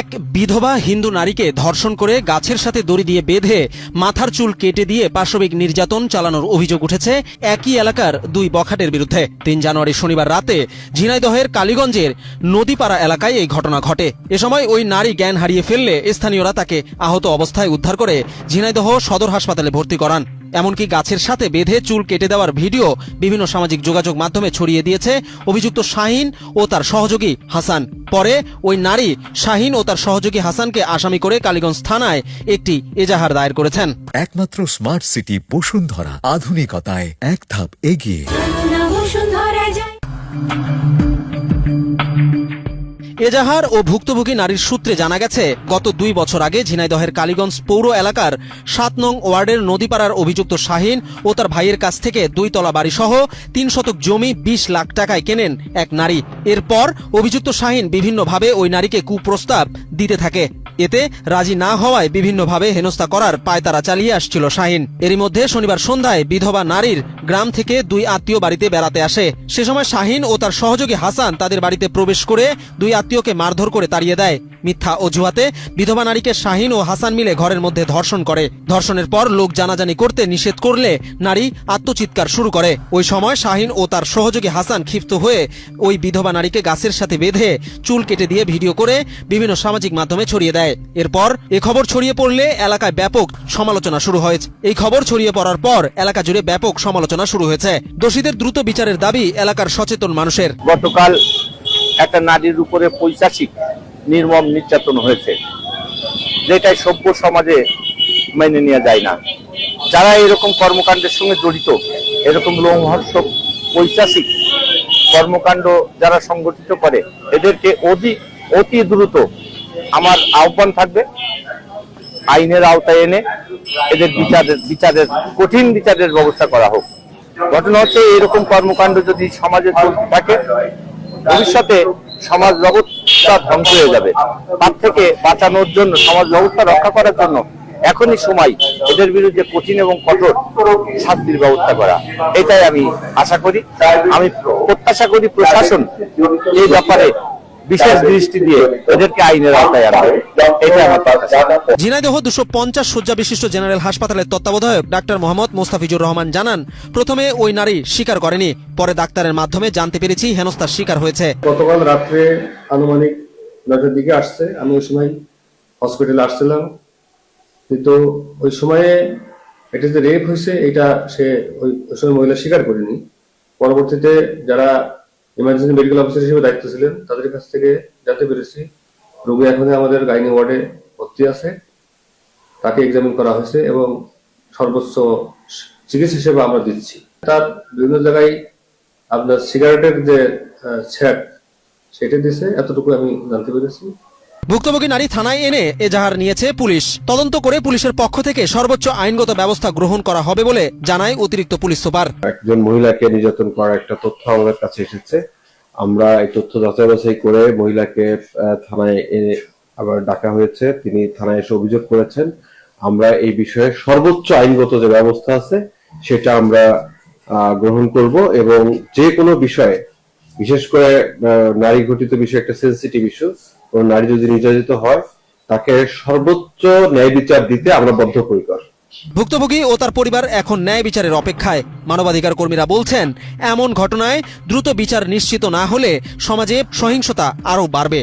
এক বিধবা হিন্দু নারীকে ধর্ষণ করে গাছের সাথে দড়ি দিয়ে বেঁধে মাথার চুল কেটে দিয়ে পাশবিক নির্যাতন চালানোর অভিযোগ উঠেছে একই এলাকার দুই বখাটের বিরুদ্ধে। তিন জানুয়ারি শনিবার রাতে ঝিনাইদহের কালীগঞ্জের নদীপাড়া এলাকায় এই ঘটনা ঘটে। এ সময় ওই নারী জ্ঞান হারিয়ে ফেললে স্থানীয়রা তাকে আহত অবস্থায় উদ্ধার করে ঝিনাইদহ সদর হাসপাতালে ভর্তি করান। এমনকি গাছের সাথে বেঁধে চুল কেটে দেওয়ার ভিডিও বিভিন্ন সামাজিক যোগাযোগ মাধ্যমে ছড়িয়ে দিয়েছে। অভিযুক্ত শাহিন ও তার সহযোগী হাসান। পরে ওই নারী শাহিন ও তার সহযোগী হাসানকে আসামি করে কালীগঞ্জ থানায় একটি এজাহার দায়ের করেছেন। একমাত্র স্মার্ট সিটি বসুন্ধরা। আধুনিকতায় এক ধাপ এগিয়ে। এজাহার ও ভুক্তভোগী নারীর সূত্রে জানা গেছে, গত দুই বছর আগে ঝিনাইদহের কালীগঞ্জ পৌর এলাকার সাত নং ওয়ার্ডের নদীপাড়ার অভিযুক্ত শাহিন ও তার ভাইয়ের কাছ থেকে দুই তলা বাড়ি সহ তিন শতক জমি বিশ লাখ টাকায় কেনেন এক নারী। এরপর অভিযুক্ত শাহিন বিভিন্নভাবে ওই নারীকে কুপ্রস্তাব দিতে থাকে। এতে রাজি না হওয়ায় বিভিন্নভাবে হেনস্থা করার পায়তারা চালিয়ে আসছিল শাহিন। এরই মধ্যে শনিবার সন্ধ্যায় বিধবা নারীর গ্রাম থেকে দুই আত্মীয় বাড়িতে বেড়াতে আসে। সে সময় শাহিন ও তার সহযোগী হাসান তাদের বাড়িতে প্রবেশ করে দুই আত্মীয়কে মারধর করে তাড়িয়ে দেয়। মিথ্যা অজুহাতে বিধবা নারীকে শাহিন ও হাসান মিলে ঘরের মধ্যে ধর্ষণ করে। ধর্ষণের পর লোক জানাজানি করতে নিষেধ করলে নারী আত্মচিৎকার শুরু করে। ওই সময় শাহিন ও তার সহযোগী হাসান ক্ষিপ্ত হয়ে ওই বিধবা নারীকে গাছের সাথে বেঁধে চুল কেটে দিয়ে ভিডিও করে বিভিন্ন সামাজিক মাধ্যমে ছড়িয়ে দেয়। এরপর এ খবর ছড়িয়ে পড়লে এলাকায় ব্যাপক সমালোচনা শুরু হয়েছে এই খবর ছড়িয়ে পড়ার পর এলাকা জুড়ে ব্যাপক সমালোচনা শুরু হয়েছে। দোষীদের দ্রুত বিচারের দাবি এলাকার সচেতন মানুষের। গতকাল একটা নারীর উপরে পৈশাচিক নির্মম নির্যাতন হয়েছে, যেটাই সভ্য সমাজে মেনে নেওয়া যায় না। যারা এরকম কর্মকাণ্ডের সঙ্গে জড়িত, এরকম লোমহর্ষক পৈশাচিক কর্মকাণ্ড যারা সংগঠিত করে, এদেরকে অতি অতি দ্রুত আমার আহ্বান থাকবে, আইনের আওতায় এনে এদের বিচারের বিচারের, কঠিন বিচারের ব্যবস্থা করা হোক। ঘটনা হচ্ছে এরকম কর্মকাণ্ড যদি সমাজে থাকে ভবিষ্যতে সমাজ ব্যবস্থা ধ্বংস হয়ে যাবে। তার থেকে বাঁচানোর জন্য, সমাজ ব্যবস্থা রক্ষা করার জন্য এখনই সময় এদের বিরুদ্ধে কঠিন এবং কঠোর শাস্তির ব্যবস্থা করা। এটাই আমি আশা করি। আমি প্রত্যাশা করি প্রশাসন এই ব্যাপারে বিশেষ দৃষ্টি দিয়ে এদেরকে আইনের আওতায় আনবে এটা আমার ঝিনাইদহ দুশো পঞ্চাশ শয্যা বিশিষ্ট জেনারেল হাসপাতালের তত্ত্বাবধায়ক ডাক্তার মোহাম্মদ মোস্তাফিজুর রহমান জানান প্রথমে ওই নারী স্বীকার করেনি পরে ডাক্তারের মাধ্যমে জানতে পেরেছি হেনস্থার শিকার হয়েছে। গতকাল রাত্রে আনুমানিক নয়টার দিকে আসছে। আমি ওই সময় হসপিটালে আসছিলাম। কিন্তু ওই সময়ে এটা যে রেপ হয়েছে এটা সে ওই ওই সময় মহিলা স্বীকার করেনি। পরবর্তীতে যারা ইমার্জেন্সি মেডিকেল অফিসার হিসেবে দায়িত্ব ছিলেন। তাদের কাছ থেকে জানতে পেরেছি, রোগী এখন আমাদের গাইনি ওয়ার্ডে ভর্তি আছে। তাকে এক্সামিন করা হয়েছে এবং সর্বোচ্চ চিকিৎসা হিসেবে আমরা দিচ্ছি। তার বিভিন্ন জায়গায় আপনার সিগারেটের যে ছ্যাট সেটা দিছে এতটুকু আমি জানতে পেরেছি। ভুক্তভোগী নারী থানায় এনে এজাহার নিয়েছে পুলিশ। তদন্ত করে পুলিশের পক্ষ থেকে সর্বোচ্চ আইনগত ব্যবস্থা গ্রহণ করা হবে বলে জানায় অতিরিক্ত পুলিশ সুপার। একজন মহিলাকে নির্যাতন করার একটা তথ্য আমাদের কাছে এসেছে। আমরা এই তথ্য যাচাই বাছাই করে মহিলাকে থানায় এনে আবার ডাকা হয়েছে। তিনি থানায় এসে অভিযোগ করেছেন। আমরা এই বিষয়ে সর্বোচ্চ আইনগত যে ব্যবস্থা আছে, সেটা আমরা গ্রহণ করব এবং যে কোনো বিষয়ে, বিশেষ করে নারী ঘটিত বিষয় একটা সেন্সিটিভ ইস্যু কোনো নারী যদি নির্যাতিত হয়, তাকে সর্বোচ্চ ন্যায় বিচার দিতে আমরা বদ্ধপরিকর। ভুক্তভোগী ও তার পরিবার এখন ন্যায় বিচারের অপেক্ষায়। মানবাধিকার কর্মীরা বলছেন, এমন ঘটনায় দ্রুত বিচার নিশ্চিত না হলে সমাজে সহিংসতা আরও বাড়বে।